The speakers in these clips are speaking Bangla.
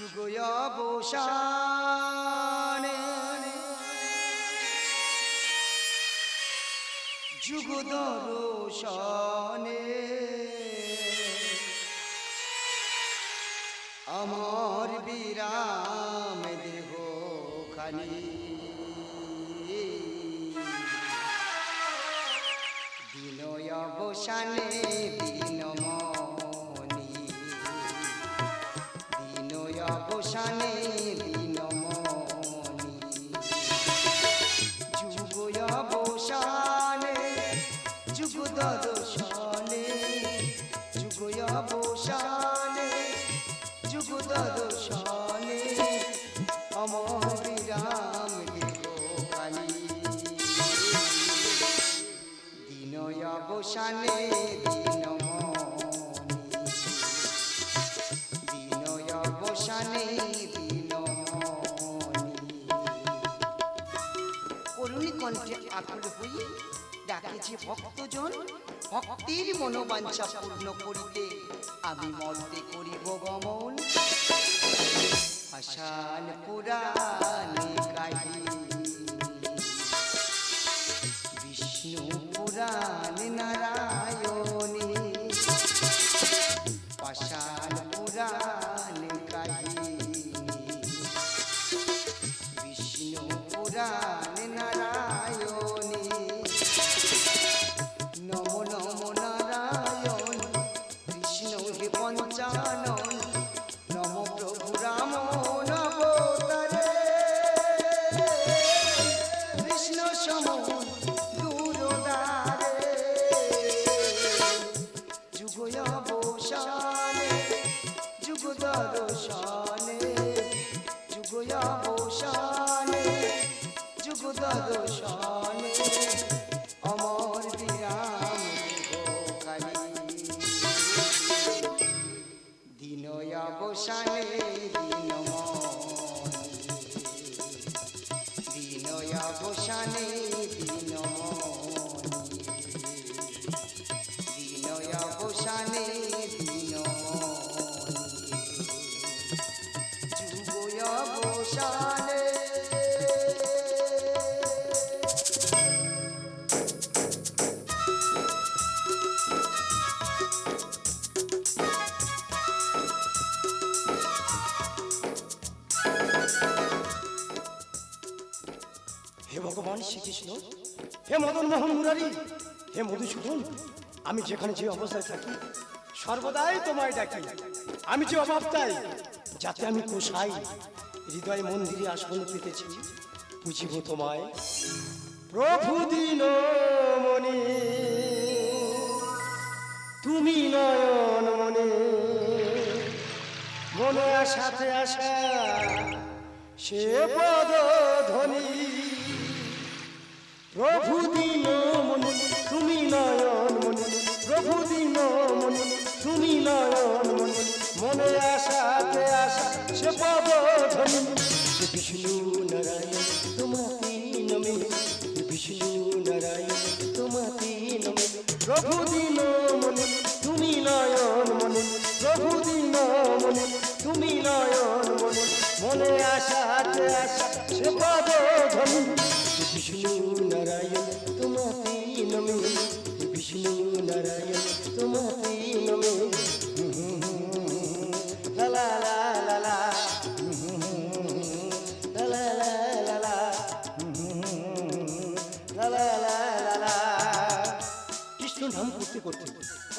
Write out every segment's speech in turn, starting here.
যুগয় বসানে যুগ দর্শনে। আমার বিরাম দেহ খানি। দিনয় অবসানে দিনমণি শ্মশানে বিনমনি যুগ অবসানে যুগ দর্শনে যুগ অবসানে যুগ দর্শনে অমবিরাম দিন অবসানে দিন হই ডাকেছে ভক্তজন, ভক্তির মনোবাঞ্ছা পূর্ণ করিতে আমি মর্তে করিব গমন। আসান পুরাণে কাহিনী বিষ্ণু পুরাণ নারায়ণী পাষাণ পুরাণ হে ভগবান শ্রীকৃষ্ণ, হে মদন মোহন মুরারি, হে মধুসূদন, আমি যেখানে যে অবস্থায় থাকি, সর্বদাই তোমায় ডাকি। আমি যে অভাব চাই, যাতে আমি কোষাই হৃদয় মন্দিরে আসন পেতেছি। বুঝিব তোমায়, প্রভু দিন মনে। তুমি নয়ন মনে। মনে আসাতে আসা সে পদ ধ্বনি। প্রভু দিন মনে, তুমি নয়ন মনে। প্রভু দিন মনে, তুমি নয়ন মনে। মনে আসাতে আসা সে পদ ধ্বনি হে বিষ্ণু নারায়ণ তোমাতে নমে। বিষ্ণু নারায়ণ তোমাতে নমে। প্রভু দিন মনে, তুমি নয়ন মনে। প্রভু দিন মনে, তুমি নয়ন মনে। মনে আসাতে আসা সে ধ্বনি বিষ্ণু নারায়ণ কৃষ্ণ নাম করতে করতে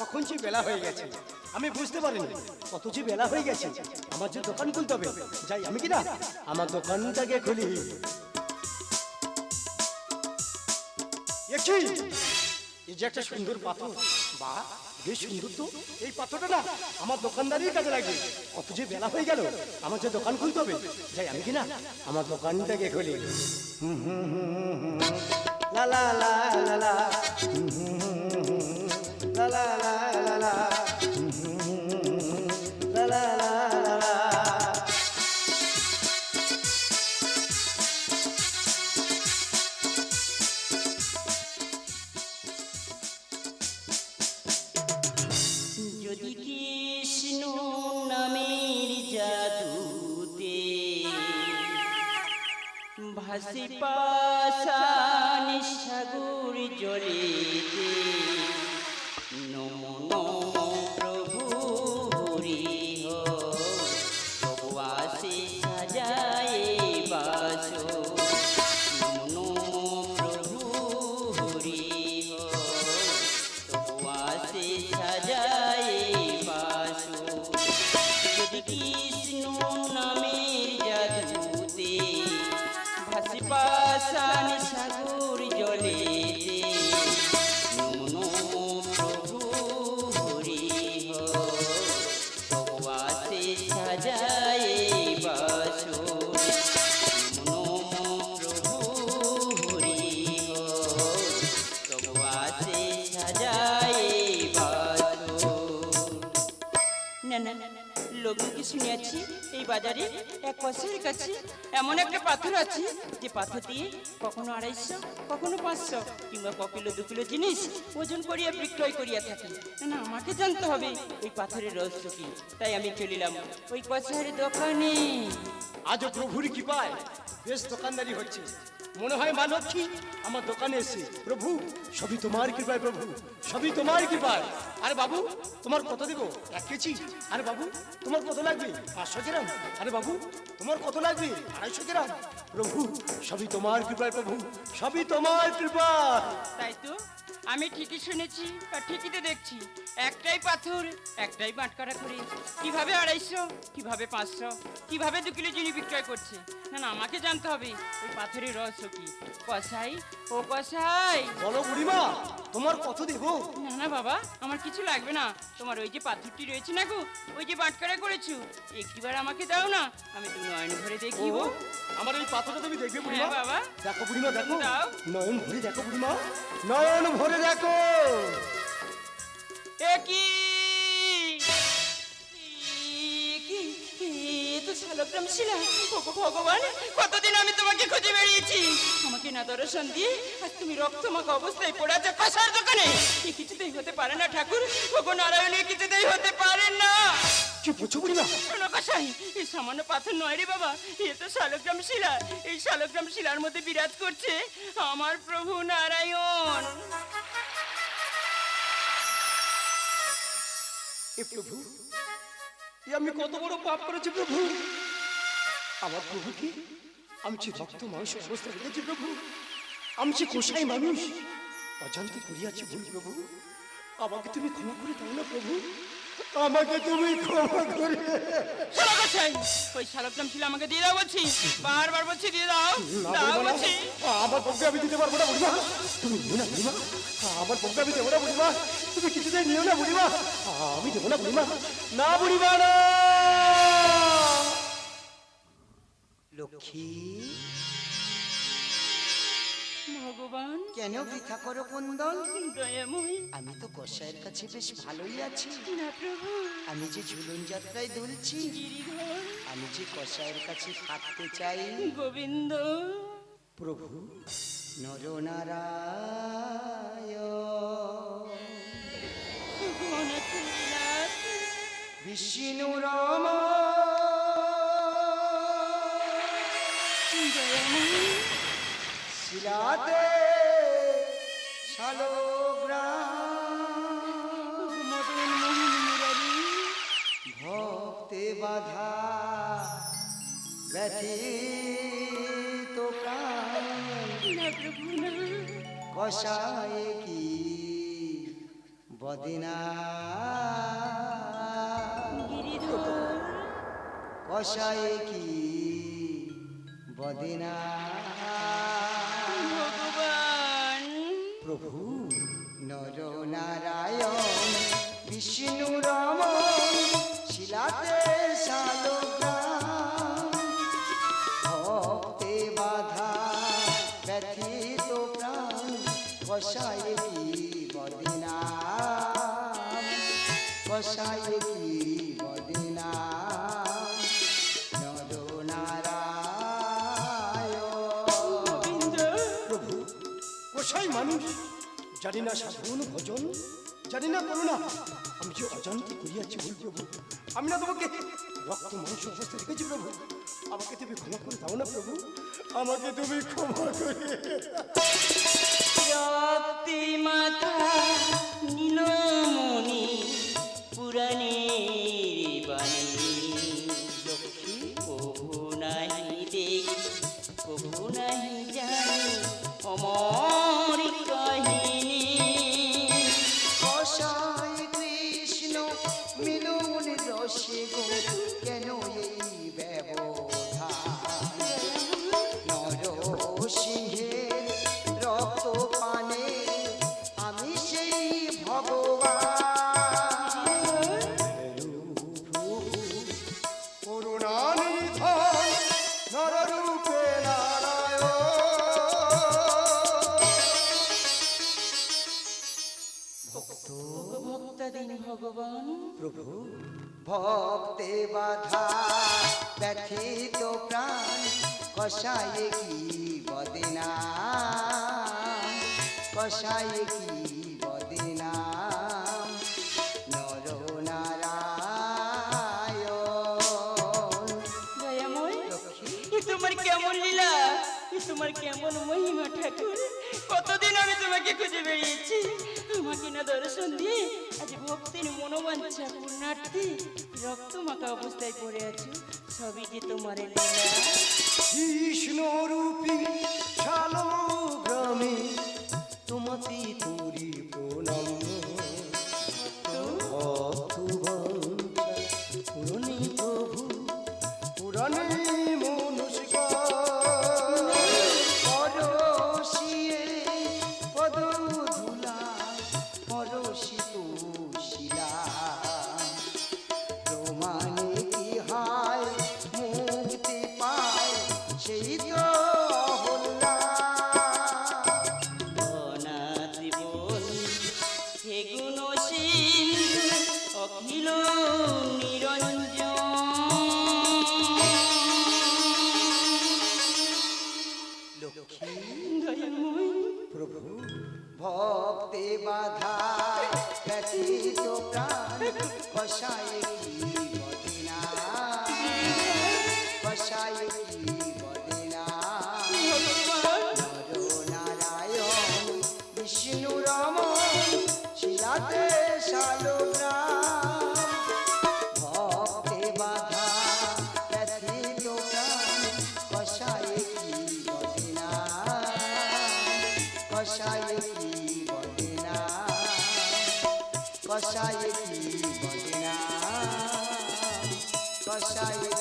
কখন যে বেলা হয়ে গেছে, আমি বুঝতে পারিনি। কত যে বেলা হয়ে গেছে, আমার যে দোকান খুলতে হবে, যাই আমি কি না? আমার দোকানটাকে খুলি। একই, এই যে একটা সুন্দর পাথর। বা, বেশ সুন্দর তো। এই পাথরটা না, আমার দোকানদারির কাজে লাগবে কত যে বেলা হয়ে গেল, আমার যে দোকান খুলতে হবে, যাই আমি কি না? আমার দোকানটাকে খুলি। হুম হুম হুম হুম। লা লা লা লা লা। হুম হুম। যদি কৃষ্ণ নামের জাদুতে ভাসি পাশানি সাগর জলেতে আসে বাজারে এক কষির কাছে। এমন একটা পাথর আছে যে পাথর দিয়ে কখনো আড়াইশো, কখনো পাঁচশো কিংবা ক কিলো, দু কিলো জিনিস ওজন করিয়া বিক্রয় করিয়া থাকে। না আমাকে জানতে হবে ওই পাথরের রহস্য কি। তাই আমি চলিলাম ওই কষারের দোকানে। আজও প্রভুর কি পায় বেশ দোকানদারি হচ্ছে। মনে হয় মা লক্ষ্মী আমার দোকানে এসে, প্রভু, সবই তোমার কৃপায়, প্রভু, সবই তোমার কৃপায়। আরে বাবু, তোমার কত দেবো? এক কেজি। আরে বাবু, তোমার কত লাগবে? পাঁচশো গ্রাম। আরে বাবু, তোমার কত লাগবে? আড়াইশো গ্রাম। প্রভু, সবই তোমার কৃপায়, প্রভু, সবই তোমার কৃপা তাই তো? আমি ঠিকই শুনেছি আর ঠিকই তো দেখছি। একটাই পাথর একটাই বাটকারা করে। কীভাবে আড়াইশো কীভাবে পাঁচশো কীভাবে দু কিলো জিনিস বিক্রয় করছে? না না আমাকে জানতে হবে ওই পাথরের রহস্য কি? কষাই ও কষাই বলো বুড়িমা তোমার কত দেবো না না বাবা আমার কিছু লাগবে না। তোমার ওই যে পাথরটি রয়েছে না গো ওই যে বাটকারা করেছ একটিবার আমাকে দাও না আমি দু নয়ন ভরে দেখিব ও, আমার এই পাথরটা তুমি দেখবে বুড়িমা। হ্যাঁ, বাবা। দেখো বুড়িমা দেখো। দাও। নয়ন ভরে দেখো বুড়িমা। নয়ন ভরে দেখো এ কি? কি? কি তো শালগ্রাম শিলা। ভগবান কতদিন আমি তোমাকে খুঁজে বেরিয়েছি আমাকে না দর্শন দিয়ে আর তুমি রক্তমাখা অবস্থায় পড়ে আছো কষার দোকানে। এ কিছুতেই হতে পারে না ঠাকুর। ওগো নারায়ণ কিছুতেই হতে পারে না। কি বলছো বুড়িমা শোনো কষাই এই সামান্য পাথর নয় রে বাবা এ তো শালগ্রাম শিলা। এই শালগ্রাম শিলার মধ্যে বিরাজ করছে আমার প্রভু নারায়ণ। এ প্রভু এ আমি কত বড় পাপ করেছি প্রভু। আমার প্রভুকে আমি যে রক্ত মাংস অবস্থা রেখেছি প্রভু আমি যে কোষাই মানুষ অজান্তে করিয়াছি ভুল প্রভু। আমাকে তুমি ক্ষমা করে দাও না প্রভু। আমাকে তুমি ক্ষমা করে ওই শালগ্রাম শিলা আমাকে দিয়ে দাও বলছি বারবার বলছি দিয়ে দাও দাও বলছি। আমার পক্ষে আমি দিতে পারব না বুড়িমা তুমি না বুড়িমা আমার পক্ষে আমি দেবো না বুড়িমা তুমি কিছুতেই নিও না বুড়িমা। আমি দেবো না বুড়িমা। না বুড়িমা না। লক্ষ্মী। ভগবান। কেন বৃথা করো কুন্দল দয়াময়। আমি তো কষায়ের কাছে বেশ ভালোই আছি। না প্রভু। আমি যে ঝুলন যাত্রায় দুলছি আমি যে কষায়ের কাছে থাকতে চাই। গোবিন্দ। প্রভু নরনারায়ণ বিষ্ণু রম শিলাতে ভক্তে বাধা ব্যথিত কষায় কি বদিনা কষায় কি বদিনা ভগবান। প্রভু, নর নারায়ণ, বিষ্ণু রমন শিলাতে ভক্তে বাধা, ব্যথিত প্রাণ কষায় কি বদিনা কষায় কি জানি না সাধন ভজন জানি না করুণা। আমি যে অজান্তে করিয়াছি ভুল প্রভু, আমি না তোমাকে রক্ত, মাংস অবস্থা রেখেছি প্রভু। আমাকে তুমি ক্ষমা করে দাও না প্রভু। আমাকে তুমি ক্ষমা করে রক্তি মাথা নীলমণি পুরাণের ভগবান। প্রভু ভক্তে বাধা ব্যথিত প্রাণ কষায়ে কি বদিনা? কষায়ে কি বদিনা? কেমন লীলা তোমার কেমন মহিমা ঠাকুর। কতদিন আমি তোমাকে খুঁজে বেরিয়েছি আমাকে না দর্শন দিয়ে আজ ভক্তির মনোবাঞ্ছা পূর্ণার্থী রক্ত মাখা অবস্থায় পড়ে আছো। সবই যে তোমার লীলা। কৃষ্ণ রূপী শালো গ্রামে কষায় কি বদিনা কষায়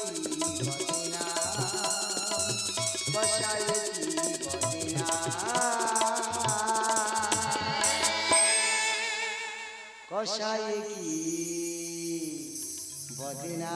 কষায় কি বদিনা